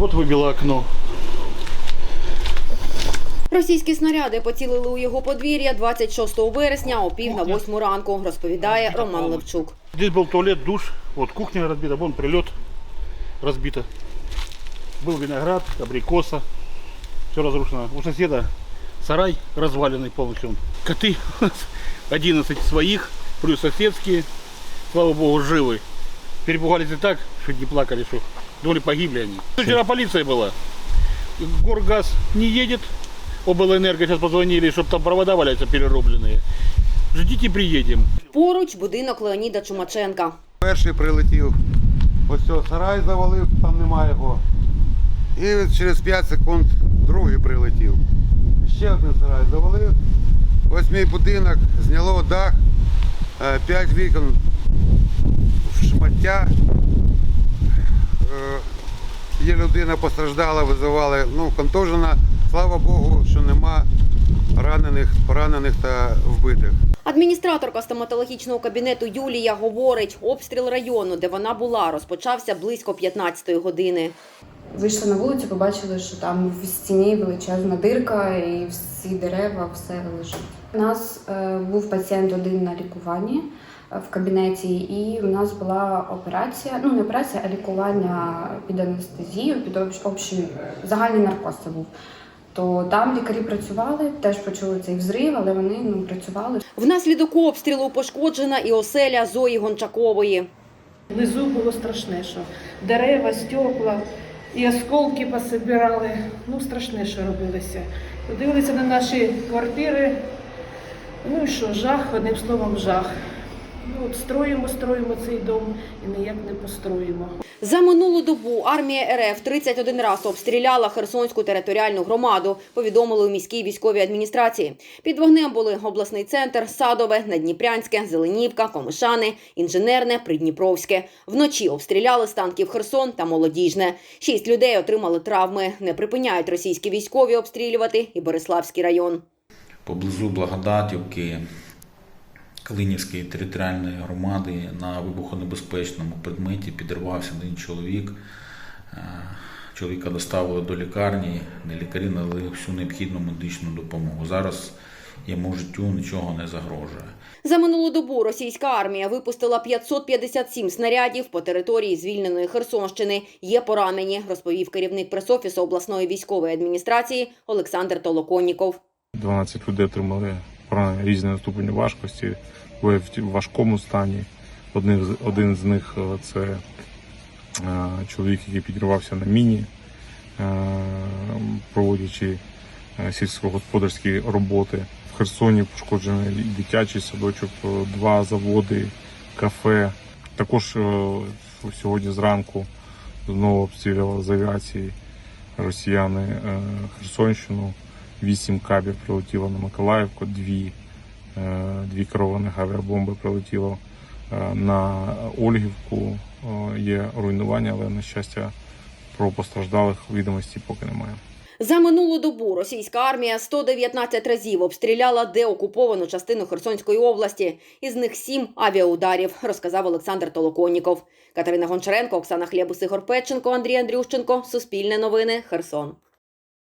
Вот выбило окно. Російські снаряди поцілили у його подвір'я 26 вересня о пів на восьму ранку, розповідає Роман Левчук. Здесь был туалет, душ, вот кухня разбита, вон прилет разбито. Был виноград, абрикоса, все разрушено. У соседа сарай разваленный полностью. Коты 11 своих, плюс соседские, слава богу, живы. Перепугались и так, что не плакали, что доли погибли они. Вчера полиция была. Горгаз не едет, облэнерго сейчас позвонили, чтобы там провода валяются перерубленные. Ждите, приедем. Поруч будинок Леоніда Чумаченка. Перший прилетів, ось цього сарай завалив, там немає його. І от через 5 секунд другий прилетів. Ще один сарай завалив. Ось мій будинок, зняло дах, 5 вікон в шмаття. Е, Є людина постраждала, визивали, ну, контужена. Слава Богу, що нема ранених, поранених та вбитих. Адміністраторка стоматологічного кабінету Юлія говорить, обстріл району, де вона була, розпочався близько 15-ї години. Вийшли на вулицю, побачили, що там в стіні величезна дирка і всі дерева, все лежить. У нас е, був пацієнт один на лікуванні в кабінеті, і у нас була операція, ну не операція, а лікування під анестезією, під общ- общий загальний наркоз це був. То там лікарі працювали, теж почули цей взрив, але вони ну, працювали. Внаслідок обстрілу пошкоджена і оселя Зої Гончакової. Внизу було страшне, що дерева, стекла і осколки пособирали. Ну, страшне, що робилося. Подивилися на наші квартири. Ну і що, жах, одним словом, жах. Ну, от строїмо, строїмо цей дом і ніяк не построїмо. За минулу добу армія РФ 31 раз обстріляла Херсонську територіальну громаду, повідомили у міській військовій адміністрації. Під вогнем були обласний центр, Садове, Надніпрянське, Зеленівка, Комишани, Інженерне, Придніпровське. Вночі обстріляли з танків Херсон та Молодіжне. Шість людей отримали травми. Не припиняють російські військові обстрілювати і Бориславський район. поблизу Благодатівки Калинівської територіальної громади на вибухонебезпечному предметі підірвався один чоловік. Е, Чоловіка доставили до лікарні, де лікарі надали всю необхідну медичну допомогу. Зараз йому життю нічого не загрожує. За минулу добу російська армія випустила 557 снарядів по території звільненої Херсонщини. Є поранені, розповів керівник пресофісу обласної військової адміністрації Олександр Толоконніков. 12 людей отримали поранення різного ступеню важкості, в важкому стані. Один, один з них е, це е, чоловік, який підірвався на міні, е, проводячи сільськогосподарські роботи. В Херсоні пошкоджений дитячий садочок, два заводи, кафе. Також сьогодні зранку знову обстрілювали з авіації росіяни Херсонщину. Вісім кабів прилетіло на Миколаївку, дві, е, дві керованих авіабомби прилетіло е, на Ольгівку. Е, Є руйнування, але на щастя про постраждалих відомостей поки немає. За минулу добу російська армія 119 разів обстріляла деокуповану частину Херсонської області. Із них сім авіаударів, розказав Олександр Толоконніков. Катерина Гончаренко, Оксана Хлєбус, Ігор Петченко, Андрій Андрющенко. Суспільне новини. Херсон.